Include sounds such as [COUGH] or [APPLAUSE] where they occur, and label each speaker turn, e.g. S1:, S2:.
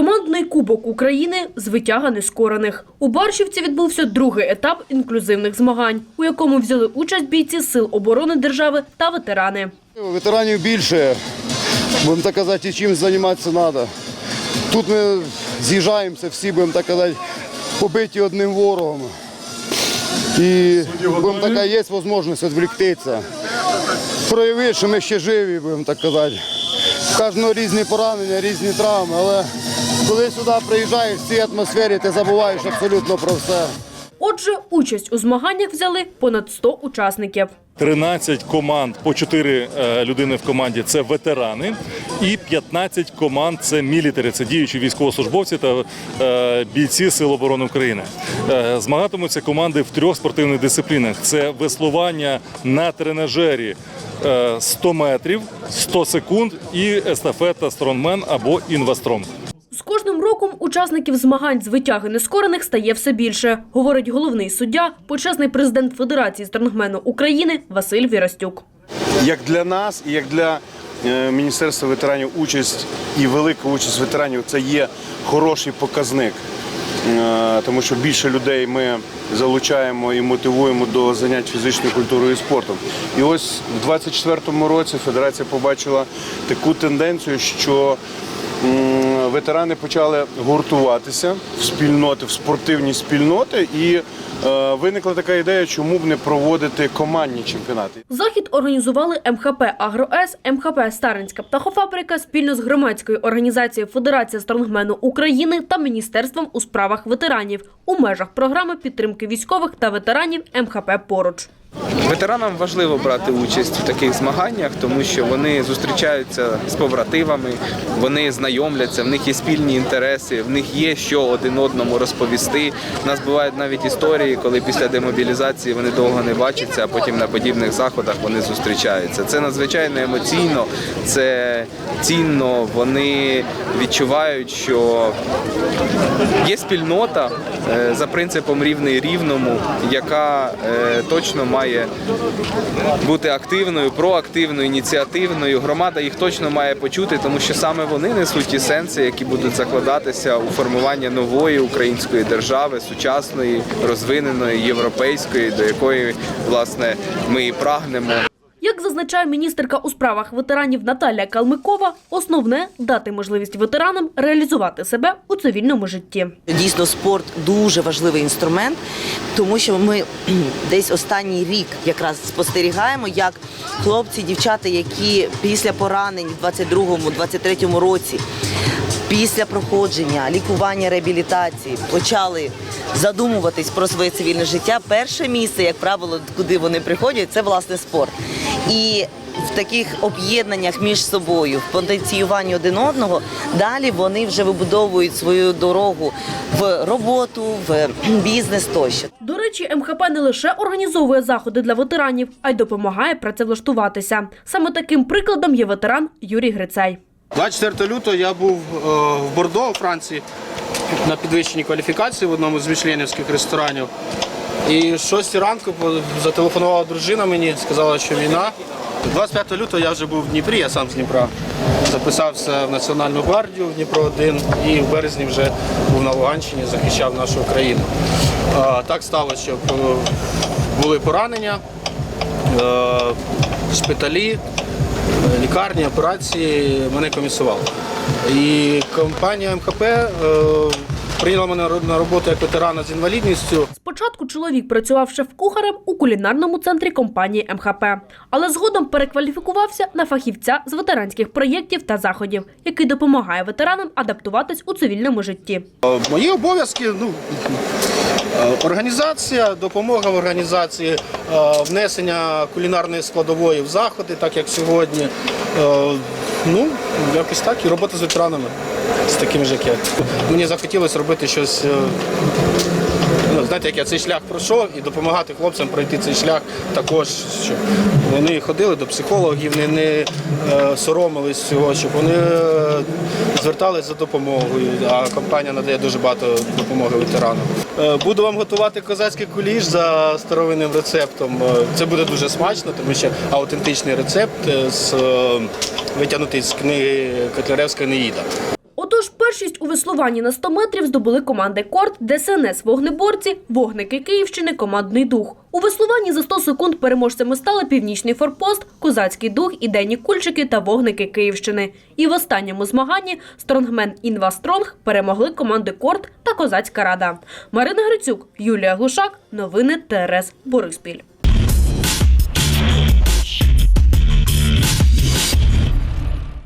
S1: Командний кубок України з витяга нескорених. У Баршівці відбувся другий етап інклюзивних змагань, у якому взяли участь бійці Сил оборони держави та ветерани.
S2: Ветеранів більше, будемо так казати, чим займатися треба. Тут ми з'їжджаємося, всі будемо так казати, побиті одним ворогом. І будемо така є можливість відвліктися. Проявити, що ми ще живі, будемо так казати. У кожного різні поранення, різні травми, але коли сюди приїжджаєш в цій атмосфері, ти забуваєш абсолютно про все.
S1: Отже, участь у змаганнях взяли понад 100 учасників.
S3: 13 команд по 4 е, людини в команді це ветерани, і 15 команд це мілітарі, це діючі військовослужбовці та е, бійці Сил оборони України. Е, Змагатимуться команди в трьох спортивних дисциплінах: це веслування на тренажері е, 100 метрів, 100 секунд і естафета стронгмен або інвастронг.
S1: Учасників змагань з витяги нескорених стає все більше, говорить головний суддя, почесний президент Федерації стронгмену України Василь Вірастюк.
S4: як для нас, і як для е, Міністерства ветеранів участь і велика участь ветеранів це є хороший показник. Е, Тому що більше людей ми залучаємо і мотивуємо до занять фізичною культурою і спортом. І ось в 24-му році Федерація побачила таку тенденцію, що ветерани почали гуртуватися в спільноти, в спортивні спільноти, і е, виникла така ідея, чому б не проводити командні чемпіонати.
S1: Захід організували МХП «Агроес», МХП «Старинська птахофабрика» спільно з громадською організацією Федерація стронгмену України та Міністерством у справах ветеранів у межах програми підтримки військових та ветеранів МХП «Поруч».
S5: Ветеранам важливо брати участь в таких змаганнях, тому що вони зустрічаються з побратимами, вони знайомляться, в них є спільні інтереси, в них є що один одному розповісти. У нас бувають навіть історії, коли після демобілізації вони довго не бачаться, а потім на подібних заходах вони зустрічаються. Це надзвичайно емоційно, це цінно. Вони відчувають, що є спільнота е, за принципом рівний рівному, яка е, точно має бути активною, проактивною, ініціативною. Громада їх точно має почути, тому що саме вони несуть ті сенси, які будуть закладатися у формування нової української держави, сучасної, розвиненої, європейської, до якої власне ми і прагнемо.
S1: Зазначає міністерка у справах ветеранів Наталія Калмикова, основне – дати можливість ветеранам реалізувати себе у цивільному житті.
S6: Дійсно, спорт дуже важливий інструмент, тому що ми [CLEARS THROAT] десь останній рік якраз спостерігаємо, як хлопці, дівчата, які після поранень в 22-23 році, після проходження лікування, реабілітації почали задумуватись про своє цивільне життя. Перше місце, як правило, куди вони приходять, це власне спорт. І в таких об'єднаннях між собою, в потенціюванні один одного, далі вони вже вибудовують свою дорогу в роботу, в бізнес тощо.
S1: До речі, МХП не лише організовує заходи для ветеранів, а й допомагає працевлаштуватися. Саме таким прикладом є ветеран Юрій Грицай.
S7: 24 лютого я був е, в Бордо у Франції на підвищенні кваліфікації в одному з мішленівських ресторанів. І в 6 ранку зателефонувала дружина мені, сказала, що війна. 25 лютого я вже був в Дніпрі, я сам з Дніпра. Записався в Національну гвардію в Дніпро 1 і в березні вже був на Луганщині, захищав нашу країну. Так сталося, що е, були поранення, е, шпиталі, лікарні, операції мене комісували. І компанія МХП е, прийняла мене на роботу як ветерана з інвалідністю.
S1: Спочатку чоловік працював шеф-кухарем у кулінарному центрі компанії МХП, але згодом перекваліфікувався на фахівця з ветеранських проєктів та заходів, який допомагає ветеранам адаптуватись у цивільному житті.
S7: Е, Мої обов'язки ну, організація, допомога в організації, е, внесення кулінарної складової в заходи, так як сьогодні. Е, Ну, якось так, і робота з ветеранами, з такими ж, як я. Мені захотілося робити щось. е, Ну, знаєте, як я цей шлях пройшов і допомагати хлопцям пройти цей шлях також, щоб вони ходили до психологів, не, не е, соромились цього, щоб вони е, звертались за допомогою. А компанія надає дуже багато допомоги ветеранам. Е, буду вам готувати козацький куліш за старовинним рецептом. Е, Це буде дуже смачно, тому що аутентичний рецепт е, з, витягнутий з книги Котляревська Неїда.
S1: Першість у веслуванні на 100 метрів здобули команди Корт, ДСНС Вогнеборці, Вогники Київщини, Командний дух. У веслуванні за 100 секунд переможцями стали Північний Форпост, Козацький дух, Ідейні Кульчики та Вогники Київщини. І в останньому змаганні стронгмен Інва Стронг перемогли команди Корт та Козацька Рада. Марина Грицюк, Юлія Глушак. Новини ТРС Бориспіль.